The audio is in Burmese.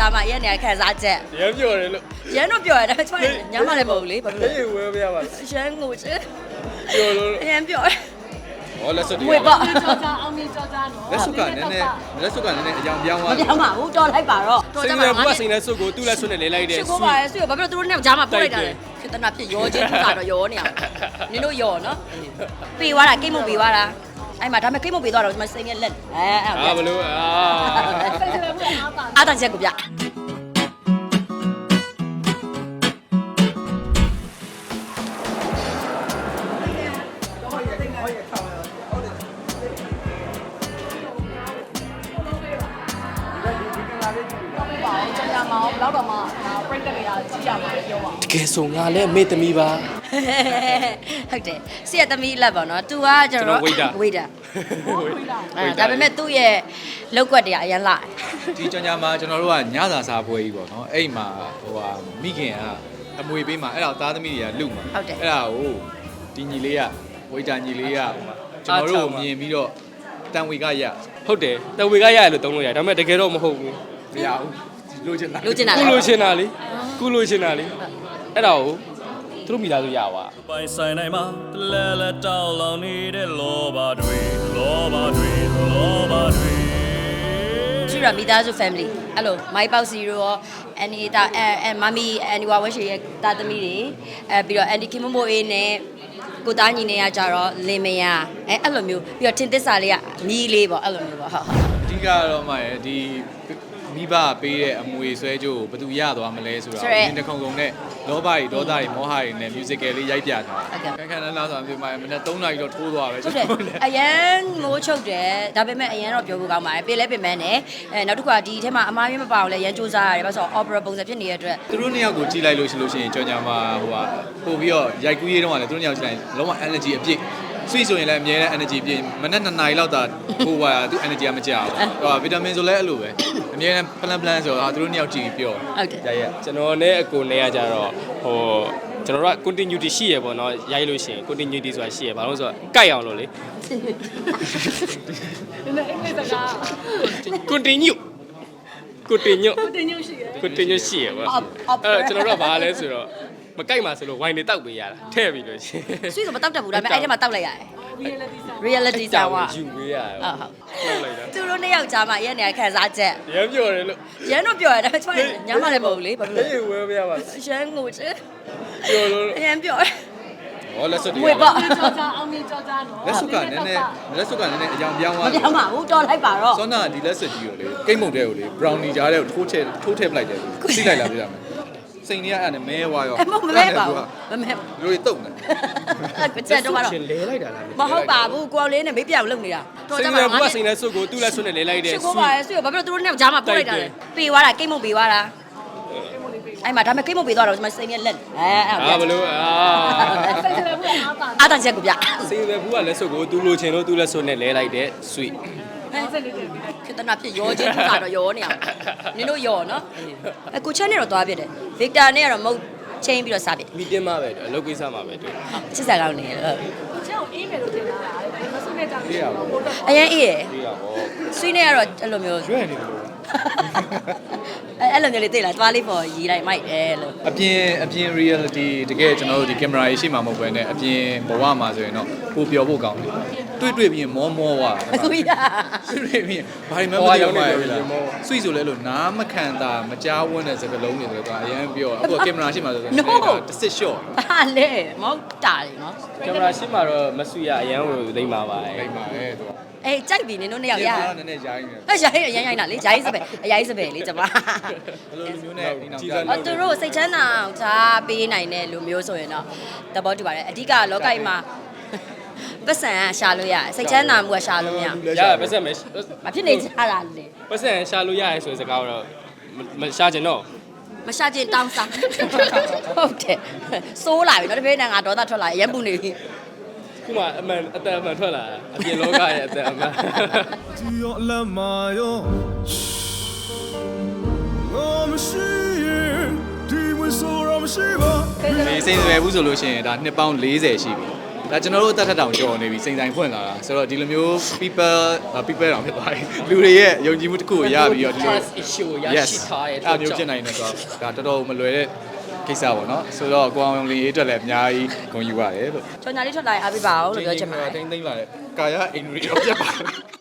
ကြားမှာရက်နေရခံစားချက်ရမ်းပြောတယ်လို့ရန်တော့ပြောရတယ်ဒါပေမဲ့ညမ်းမလည်းမဟုတ်ဘူးလေဘာဖြစ်အေးလဲဝယ်ပြရပါရန်ငိုချင်ပြောလို့ရန်ပြောတယ်ဟောလက်စွပ်တွေဝေပေါ့ကြောကြအောင်မြင်ကြောကြနော်လက်စွပ်ကနည်းနည်းလက်စွပ်ကနည်းနည်းအကြောင်ပြောင်းမသွားတယ်ပြောင်းပါဘူးတော်လိုက်ပါတော့စိတ်နဲ့ဘုရားစိတ်နဲ့စွပ်ကိုသူ့လက်စွပ်နဲ့လဲလိုက်တယ်ချစ်ကိုပါရဲ့ဆွေဘာဖြစ်လို့သူတို့နဲ့ကြားမှာပို့လိုက်တာလဲဖြစ်တနာဖြစ်ရောချင်းထူတာတော့ရောနေအောင်နင်တို့ရောနော်ပေးသွားတာကိတ်မုတ်ပေးသွားတာအဲ့မှာဒါပေမဲ့ကိတ်မုတ်ပေးသွားတော့ဒီမှာစိတ်နဲ့လက်အဲအဲ့အာဘလို့အာစိတ်ကလေးကအားပါ အာတန်ချက်ကိုပြပါအောင်ကြောကြမှာဘလောက်တော့မှပြိတ်တက်နေတာကြည့်ရမှာပြောပါတကယ်ဆိုငါလည်းမေ့သမီးပါဟုတ်တယ်ဆီရသမီးလက်ပါနော်။ तू ကကျွန်တော်ကျွန်တော် waiter waiter အဲဒါပေမဲ့သူ့ရဲ့လောက်ကွက်တွေကအရင်လာ ဒီကြောင်ညာမှာကျွန်တော်တို့ကညစာစားပွဲကြီးပေါ့နော်အဲ့မှာဟိုဟာမိခင်ကအမွေပေးမှာအဲ့ဒါသားသမီးတွေကလူမှာအဲ့ဒါကိုဒီညီလေးကဝိတာညီလေးကကျွန်တော်တို့မြင်ပြီးတော့တန်ဝေကရဟုတ်တယ်တဝေကရရလို့သုံးလို့ရတယ်ဒါပေမဲ့တကယ်တော့မဟုတ်ဘူးမရဘူးလိုချင်တာလိုချင်တာ ကုလိုချင်တာလေကုလိုချင်တာလေအဲ့ဒါကိုသူတို့မိသားစုရပါပိုင်ဆိုင်နိုင်မှာတလဲလဲတောက်လောင်နေတဲ့လောဘတွေလောဘတွေလောဘတွေ ချီရမိသားစု family အဲ့လိုမိုက်ပေါက်စီရောအန်နီတာအဲအဲမမီအန်နီဝါဝဲရှိရဲ့တာသမီးတွေအဲပြီးတော့အန်ဒီကင်မမိုအေးနဲ့ကိုသားညီနေရကြတော့လင်မယားအဲအဲ့လိုမျိုးပြီးတော့ထင်သစ္စာလေးကမီးလေးပေါ့အဲ့လိုမျိုးပေါ့ဟုတ်ဟုတ်အဓိကတော့မှရဒီ မိဘပေးတဲ့အမွေဆွဲကြိုးကိုဘယ်သူရသွားမလဲဆိုတော့ဒီတစ်ခုံကုံနဲ့လောဘတွေဒေါသတွေမောဟတွေနဲ့ musical လေးရိုက်ပြထားတယ်ခက်ခက်နန်းလားဆိုတာပြောမှမနေ့3နာရီတော့ထိုးသွားပဲဟုတ်တယ်အရန်မိုးချုပ်တယ်ဒါပေမဲ့အရန်တော့ပြောဖို့ကောင်းပါတယ်ပြေလဲပြင်မဲနဲ့အဲနောက်တစ်ခုကဒီထဲမှာအမားရင်းမပါအောင်လဲရန်စူးစမ်းရတယ်ဘာလို့ဆိုတော့ opera ပုံစံဖြစ်နေတဲ့အတွက် သူတို့နှစ်ယောက်ကိုကြည့်လိုက်လို့ရှိလို့ရှိရင်ကြောင်ညာမှာဟိုဟာပို့ပြီးတော့ရိုက်ကူးရေးတော့ကလည်းသူတို့နှစ်ယောက်ကြည့်လိုက်လုံးဝ energy အပြည့် ဆွေဆိုရင်လည်းအမြဲတမ်း energy အပြည့်မနေ့2နာရီလောက်သာပို့သွားတာသူ energy ကမကြဘူးဟိုဗီတာမင်ဆိုလည်းအဲ့လိုပဲအမြဲတမ်း plan plan ဆိုတော့ဟာသူတို့နှစ်ယောက်ကြည့်ပြီးပြောဟုတ်တယ်ရရကျွန်တော်နဲ့အကိုနဲ့ကကြတော့ဟိုကျွန်တော်တို့က continuity ရှိရပေါ့နော်ရိုက်လို့ရှိရင် continuity ဆိုတာရှိရဘာလို့ဆိုတော့ကြိုက်အောင်လို့လေနည်းနည်းအင်္ဂလိပ်စကား continue continue တင်ညွှန်ရှိတယ် continue ရှိရပေါ့ Op- op- အဲ့တော့ကျွန်တော်တို့ကဘာလဲဆိုတော့ မကြိုက်မှာဆိုလို့ wine တွေတောက်ပေးရတာထည့်ပြီးလို့ရှိရင်ဆွေးဆိုမတောက်တတ်ဘူးဒါပေမဲ့အဲ့ထဲမှာတောက်လိုက်ရတယ် reality ဆောင် reality ဆောင်ကယူပေးရတယ်ဟုတ်ဟုတ်လောက်လိုက်တာသူတို့နှစ်ယောက်ကြားမှာရက်နေရခံစားချက်ရမ်းပြောတယ်လို့ရန်တော့ပြောရတယ်ဒါပေမဲ့ညမ်းမလည်းမဟုတ်ဘူးလေဘာဖြစ်လဲအေးဝယ်ပြရပါရန်ငိုချင်ပြောလို့ရန်ပြောတယ်ဟောလက်စွပ်တွေဝေပေါ့ကြောကြအောင်မြင်ကြောကြနော်လက်စွပ်ကနည်းနည်းလက်စွပ်ကနည်းနည်းအကြောင်ပြောင်းမသွားပြောင်းပါဘူးတော်လိုက်ပါတော့ စောနာဒီလက်စွပ်ကြီးကိုလေကိတ်မုတ်တဲ့ကိုလေ brownie ကြားတဲ့ကိုထိုးထည့်ထိုးထည့်ပလိုက်တယ်သိလိုက်လာပြရမယ် စိန်တွေကအဲ့နဲ့မဲဝါရောအမမမဲပါဘူးမမဲလူတွေတုတ်နေကချက်တော့ကတော့ရှင်လဲလိုက်တာလားမဟုတ်ပါဘူးကိုအောင်လေးနဲ့မေးပြောင်လုပ်နေတာစိတ်နဲ့ဘုရားစိတ်နဲ့စွပ်ကိုသူ့လက်စွပ်နဲ့လဲလိုက်တယ်ချစ်ကိုပါရဲ့ဆွေဘာဖြစ်လို့သူတို့နဲ့ကြားမှာပို့လိုက်တာလဲပေးသွားတာကိတ်မုတ်ပေးသွားတာအဲ့မှာဒါပေမဲ့ကိတ်မုတ်ပေးသွားတော့ဒီမှာစိတ်နဲ့လက်အဲအဲ့အာဘလို့အာစိတ်ကလေးကအားပါအာတန်ချက်ကိုပြစိတ်နဲ့ဘူးကလက်စွပ်ကိုသူ့လိုချင်လို့သူ့လက်စွပ်နဲ့လဲလိုက်တဲ့ sweet စိတ်လေးတွေ ဖြစ်တနာဖြစ်ရောချင်းထူတာတော့ရောနေအောင်နင်တို့ရောနော်အကူချက်နဲ့တော့သွားပြတယ်ဗစ်တာနဲ့ကတော့မဟုတ်ချင်းပြီးတော့စားပြမီတင်မှာပဲအလုပ်ကိစ္စမှာပဲတွေ့ချစ်စားကောင်းနေဟုတ်ကိုချောင်းအေးမယ်လို့ထင်တာလားမဆုနဲ့ကြောင့်ဟိုတော့အရင်အေးရယ်ပြီးတာဗောဆွေးနေကတော့အဲ့လိုမျိုးရွက်နေတယ်လို့အဲ့အဲ့လိုမျိုးလေးသိလားတွားလေးပေါ်ရီလိုက်မိုက်တယ်လို့အပြင်အပြင် reality တကယ်ကျွန်တော်တို့ဒီ camera ရေးရှိမှာမဟုတ်ဘဲနဲ့အပြင်ဘဝမှာဆိုရင်တော့ပိုပျော်ဖို့ကောင်းတယ် တွေ့တွေ့ပြီးရင်မောမောဝါအခုရတွေ့တွေ့ပြီးရင်ဘာမှမသိဘူးမှာဆွေဆိုလဲလို့နားမခံတာမကြားဝန်းတဲ့စကားလုံးတွေဆိုတော့အရင်ပြောအခု camera ရှိမှာဆိုတော့တစ်စစ်ရှော့ဟာလေမဟုတ်တာလေနော်ကင်မရာရှင်းမှာတော့မဆွရအရန်ကိုသိမ့်ပါပါအိမ်မှာအဲသူအေးကြိုက်ပြီနင်တို့နှစ်ယောက်ရကနည်းနည်းရိုင်းနေအဲ့ရိုင်းရိုင်းရိုင်းတာလေရိုင်းစပယ်အရိုင်းစပယ်လေကျမဘယ်လိုမျိုးနဲ့အိမ်အောင်ကြအော်သူတို့စိတ်ချမ်းသာအောင်စားပေးနိုင်တဲ့လူမျိုးဆိုရင်တော့သဘောတူပါတယ်အဓိကလောကကြီးမှာ ပတ်စံကရှာလို့ရတယ်စိတ်ချမ်းသာမှုကရှာလို့မရဘူးရပါပတ်စံမယ်မဖြစ်နေကြတာလေပတ်စံရှာလို့ရတယ်ဆိုတဲ့စကားတော့မရှာကျင်တော့မရှာကျင်တောင်းစားဟုတ်တယ်စိုးလာပြီနော်တပည့်တန်ကဒေါသထွက်လာရမ်းပူနေပြီခုမှအမှန်အတန်အမှန်ထွက်လာအပြင်လောကရဲ့အတန်အမှန်ဒီရောလမ်းမာရောငါမရှိရင်ဒီဝဆိုရမရှိပါဒီစိန်စွဲဘူးဆိုလို့ရှိရင်ဒါနှစ်ပေါင်း40ရှိပြီ ဒါကျွန်တော်တို့အသက်ထက်တောင်ကြော်နေပြီစိန်ဆိုင်ဖွင့်လာတာဆိုတော့ဒီလိုမျိုး people people တောင်ဖြစ်သွားပြီလူတွေရဲ့ယုံကြည်မှုတစ်ခုကိုရပြီးတော့ဒီလို trust issue ရ yes ရှိထားတဲ့အဲ့မျိုးဖြစ်နိုင်တယ်ဆိုတော့ဒါတော်တော်မလွယ်တဲ့ကိစ္စပေါ့နော်ဆိုတော့ကိုအောင်လင်းရေးအတွက်လည်းအများကြီးဂုဏ်ယူပါတယ်လို့ကြော်ညာလေးထွက်လာရင်အားပေးပါအောင်လို့ပြောချင်ပါတယ်တိမ့်သိမ့်လာတဲ့ကာယအိန္ဒြေရောပြတ်ပါတယ်